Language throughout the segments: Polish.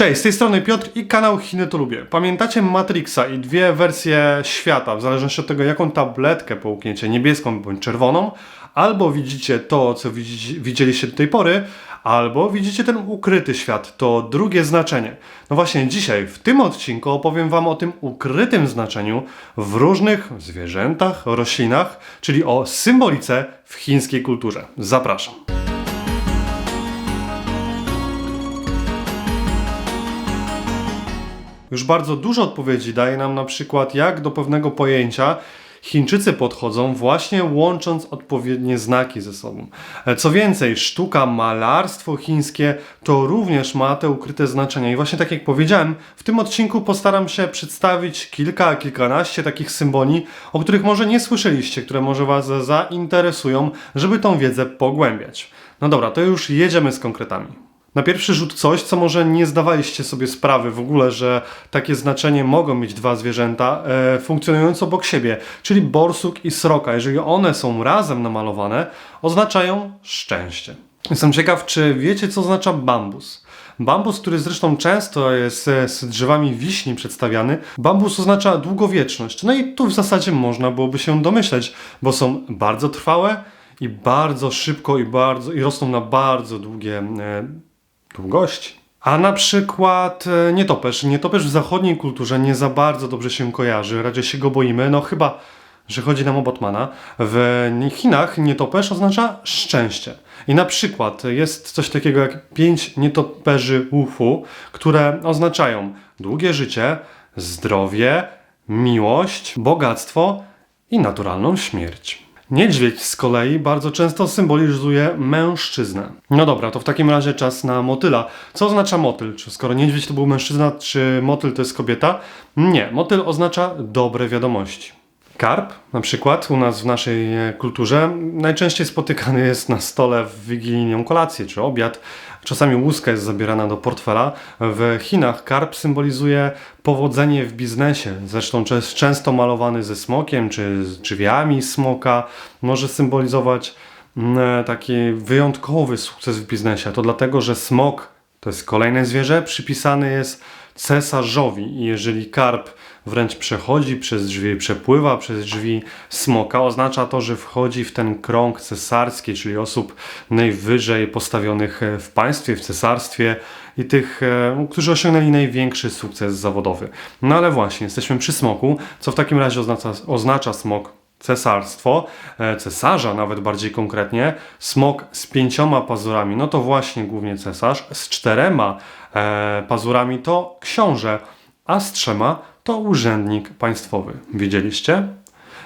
Cześć, z tej strony Piotr i kanał Chiny to lubię. Pamiętacie Matrixa i dwie wersje świata, w zależności od tego jaką tabletkę połkniecie, niebieską bądź czerwoną, albo widzicie to, co widzi- widzieliście do tej pory, albo widzicie ten ukryty świat, to drugie znaczenie. No właśnie dzisiaj, w tym odcinku opowiem Wam o tym ukrytym znaczeniu w różnych zwierzętach, roślinach, czyli o symbolice w chińskiej kulturze. Zapraszam. Już bardzo dużo odpowiedzi daje nam na przykład, jak do pewnego pojęcia Chińczycy podchodzą właśnie łącząc odpowiednie znaki ze sobą. E, Co więcej, sztuka, malarstwo chińskie to również ma te ukryte znaczenia. I właśnie tak jak powiedziałem, w tym odcinku postaram się przedstawić kilka, kilkanaście takich symboli, o których może nie słyszeliście, które może Was zainteresują, żeby tą wiedzę pogłębiać. No dobra, to już jedziemy z konkretami. Na pierwszy rzut coś, co może nie zdawaliście sobie sprawy w ogóle, że takie znaczenie mogą mieć dwa zwierzęta e, funkcjonujące obok siebie, czyli borsuk i sroka. Jeżeli one są razem namalowane, oznaczają szczęście. Jestem ciekaw, czy wiecie, co oznacza bambus. Bambus, który zresztą często jest e, z drzewami wiśni przedstawiany, bambus oznacza długowieczność. No i tu w zasadzie można byłoby się domyśleć, bo są bardzo trwałe i bardzo szybko i bardzo i rosną na bardzo długie e, długości. A na przykład e, nietoperz. Nietoperz w zachodniej kulturze nie za bardzo dobrze się kojarzy, raczej się go boimy, no chyba, że chodzi nam o Batmana. W Chinach nietoperz oznacza szczęście. I na przykład jest coś takiego jak pięć nietoperzy łufu, które oznaczają długie życie, zdrowie, miłość, bogactwo i naturalną śmierć. Niedźwiedź z kolei bardzo często symbolizuje mężczyznę. No dobra, to w takim razie czas na motyla. Co oznacza motyl? Czy skoro niedźwiedź to był mężczyzna, czy motyl to jest kobieta? Nie, motyl oznacza dobre wiadomości. Karp, na przykład u nas w naszej e, kulturze, najczęściej spotykany jest na stole w wigilijną kolację czy obiad. Czasami łuska jest zabierana do portfela. W Chinach karp symbolizuje powodzenie w biznesie. Zresztą często malowany ze smokiem czy z drzwiami smoka. Może symbolizować mm, taki wyjątkowy sukces w biznesie. To dlatego, że smok to jest kolejne zwierzę, przypisany jest cesarzowi. I jeżeli karp wręcz przechodzi przez drzwi, przepływa przez drzwi. Smoka, oznacza to, że wchodzi w ten krąg cesarski, czyli osób najwyżej postawionych e, w państwie, w cesarstwie i tych, e, którzy osiągnęli największy sukces zawodowy. No ale właśnie, jesteśmy przy smoku, co w takim razie oznacza, oznacza smok cesarstwo, e, cesarza nawet bardziej konkretnie, smok z pięcioma pazurami, no to właśnie głównie cesarz, z czterema pazurami. To książę, a z trzema to urzędnik państwowy. Widzieliście?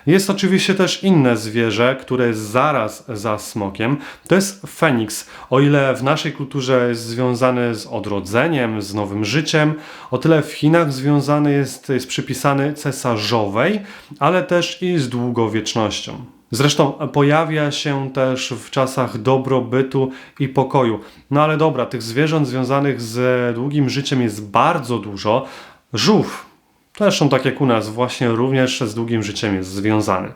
Jest oczywiście też inne zwierzę, które jest zaraz za smokiem. To jest feniks. O ile w naszej kulturze jest związany z odrodzeniem, z nowym życiem, o tyle w Chinach związany jest, jest przypisany cesarzowej, ale też i z długowiecznością. Zresztą pojawia się też w czasach dobrobytu i pokoju. No ale dobra, tych zwierząt związanych z długim życiem jest bardzo dużo. Żółw Zresztą tak jak u nas, właśnie również z długim życiem jest związany.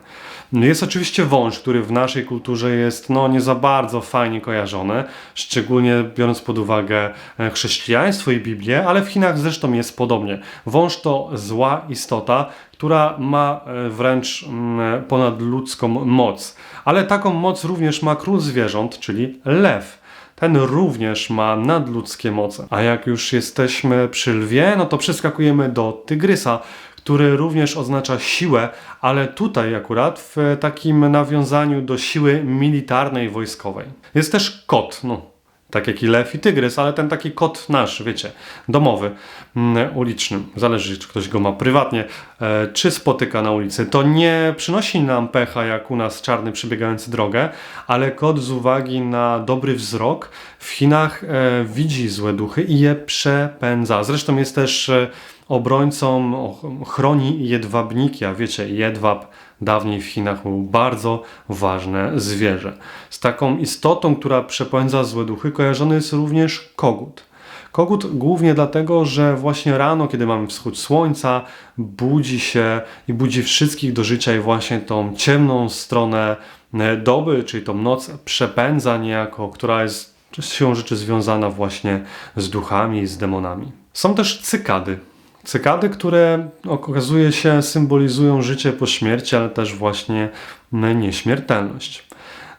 Jest oczywiście wąż, który w naszej kulturze jest no, nie za bardzo fajnie kojarzony, szczególnie biorąc pod uwagę e, chrześcijaństwo i Biblię, ale w Chinach zresztą jest podobnie. Wąż to zła istota, która ma e, wręcz mm, ponadludzką moc. Ale taką moc również ma król zwierząt, czyli lew ten również ma nadludzkie moce. A jak już jesteśmy przy lwie, no to przeskakujemy do tygrysa, który również oznacza siłę, ale tutaj akurat w takim nawiązaniu do siły militarnej, wojskowej. Jest też kot, no. Tak jak i lew i tygrys, ale ten taki kot nasz, wiecie, domowy, mm, uliczny. Zależy, czy ktoś go ma prywatnie, e, czy spotyka na ulicy. To nie przynosi nam pecha, jak u nas czarny przebiegający drogę, ale kot z uwagi na dobry wzrok w Chinach e, widzi złe duchy i je przepędza. Zresztą jest też e, obrońcą, chroni jedwabniki, a wiecie, jedwab dawniej w Chinach był bardzo ważne zwierzę. Z taką istotą, która przepędza złe duchy, kojarzony jest również kogut. Kogut głównie dlatego, że właśnie rano, kiedy mamy wschód słońca, budzi się i budzi wszystkich do życia i właśnie tą ciemną stronę e, doby, czyli tą noc przepędza niejako, która jest siłą rzeczy związana właśnie z duchami i z demonami. Są też cykady. Cykady, które okazuje się symbolizują życie po śmierci, ale też właśnie nieśmiertelność.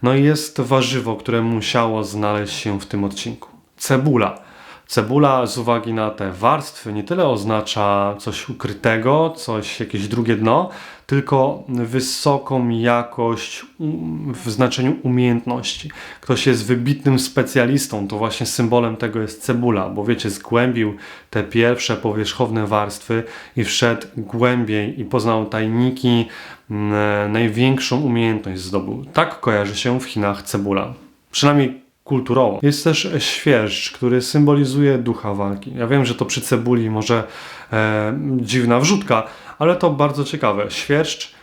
No i jest warzywo, które musiało znaleźć się w tym odcinku. Cebula. Cebula z uwagi na te warstwy nie tyle oznacza coś ukrytego, coś, jakieś drugie dno, tylko wysoką jakość w znaczeniu umiejętności. Ktoś jest wybitnym specjalistą, to właśnie symbolem tego jest cebula, bo wiecie, zgłębił te pierwsze powierzchowne warstwy i wszedł głębiej i poznał tajniki, mm, największą umiejętność zdobył. Tak kojarzy się w Chinach cebula. Przynajmniej Jest też świerszcz, który symbolizuje ducha walki. Ja wiem, że to przy cebuli może e, dziwna wrzutka, ale to bardzo ciekawe. Świerszcz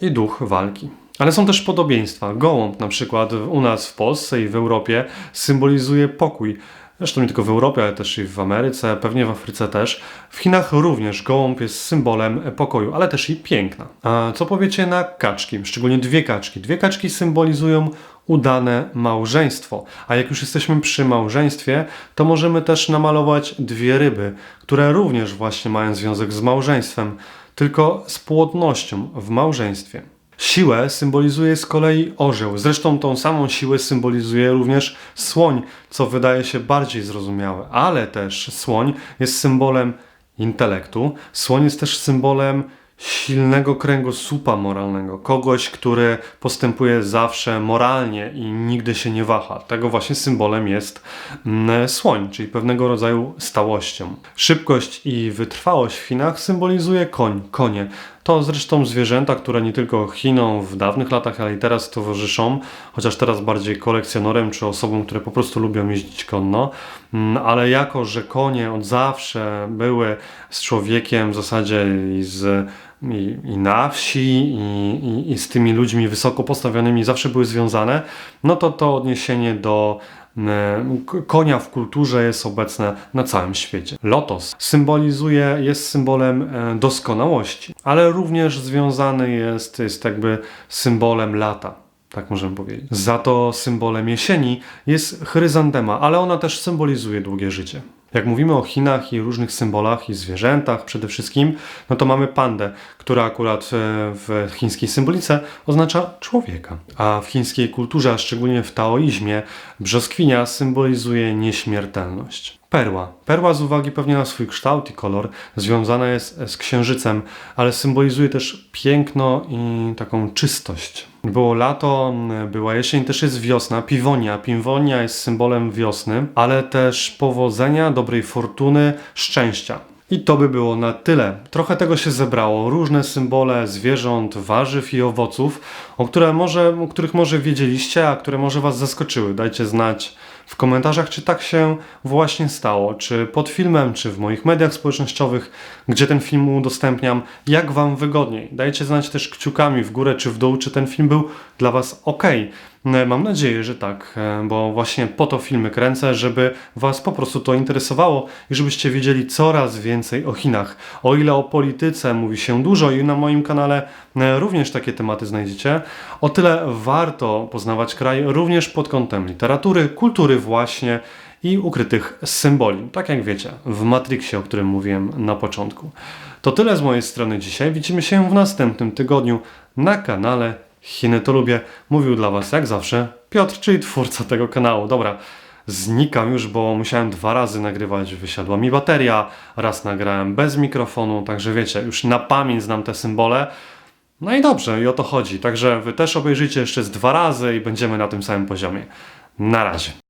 i duch walki. Ale są też podobieństwa. Gołąb na przykład u nas w Polsce i w Europie symbolizuje pokój. Zresztą nie tylko w Europie, ale też i w Ameryce, pewnie w Afryce też. W Chinach również gołąb jest symbolem pokoju, ale też i piękna. A co powiecie na kaczki? Szczególnie dwie kaczki. Dwie kaczki symbolizują udane małżeństwo. A jak już jesteśmy przy małżeństwie, to możemy też namalować dwie ryby, które również właśnie mają związek z małżeństwem, tylko z płodnością w małżeństwie. Siłę symbolizuje z kolei orzeł. Zresztą tą samą siłę symbolizuje również słoń, co wydaje się bardziej zrozumiałe, ale też słoń jest symbolem intelektu. Słoń jest też symbolem silnego kręgosłupa moralnego, kogoś, który postępuje zawsze moralnie i nigdy się nie waha. Tego właśnie symbolem jest mm, słoń, czyli pewnego rodzaju stałością. Szybkość i wytrwałość w Chinach symbolizuje koń, konie. To zresztą zwierzęta, które nie tylko Chinom w dawnych latach, ale i teraz towarzyszą, chociaż teraz bardziej kolekcjonerem czy osobom, które po prostu lubią jeździć konno, mm, ale jako, że konie od zawsze były z człowiekiem w zasadzie i z i, i na wsi, i, i, i z tymi ludźmi wysoko postawionymi zawsze były związane, no to to odniesienie do konia w kulturze jest obecne na całym świecie. Lotos symbolizuje, jest symbolem e, doskonałości, ale również związany jest, jest jakby symbolem lata. Tak możemy powiedzieć. Za to symbolem jesieni jest chryzantema, ale ona też symbolizuje długie życie. Jak mówimy o Chinach i różnych symbolach i zwierzętach przede wszystkim, no to mamy pandę, która akurat e, w chińskiej symbolice oznacza człowieka. A w chińskiej kulturze, a szczególnie w taoizmie, brzoskwinia symbolizuje nieśmiertelność. Perła. Perła z uwagi pewnie na swój kształt i kolor związana jest z księżycem, ale symbolizuje też piękno i taką czystość. Było lato, była jesień, też jest wiosna, piwonia. Piwonia jest symbolem wiosny, ale też powodzenia, dobrej fortuny, szczęścia. I to by było na tyle. Trochę tego się zebrało. Różne symbole zwierząt, warzyw i owoców, o, które może, o których może wiedzieliście, a które może Was zaskoczyły. Dajcie znać w komentarzach, czy tak się właśnie stało, czy pod filmem, czy w moich mediach społecznościowych, gdzie ten film udostępniam, jak Wam wygodniej. Dajcie znać też kciukami w górę czy w dół, czy ten film był dla Was ok. No, mam nadzieję, że tak, e, bo właśnie po to filmy kręcę, żeby Was po prostu to interesowało i żebyście wiedzieli coraz więcej o Chinach. O ile o polityce mówi się dużo i na moim kanale e, również takie tematy znajdziecie, o tyle warto poznawać kraj również pod kątem literatury, kultury właśnie i ukrytych symboli. Tak jak wiecie, w Matrixie, o którym mówiłem na początku. To tyle z mojej strony dzisiaj. Widzimy się w następnym tygodniu na kanale Chiny to lubię. Mówił dla Was jak zawsze Piotr, czyli twórca tego kanału. Dobra, znikam już, bo musiałem dwa razy nagrywać, wysiadła mi bateria, raz nagrałem bez mikrofonu, także wiecie, już na pamięć znam te symbole. No i dobrze, i o to chodzi. Także Wy też obejrzyjcie jeszcze z dwa razy i będziemy na tym samym poziomie. Na razie.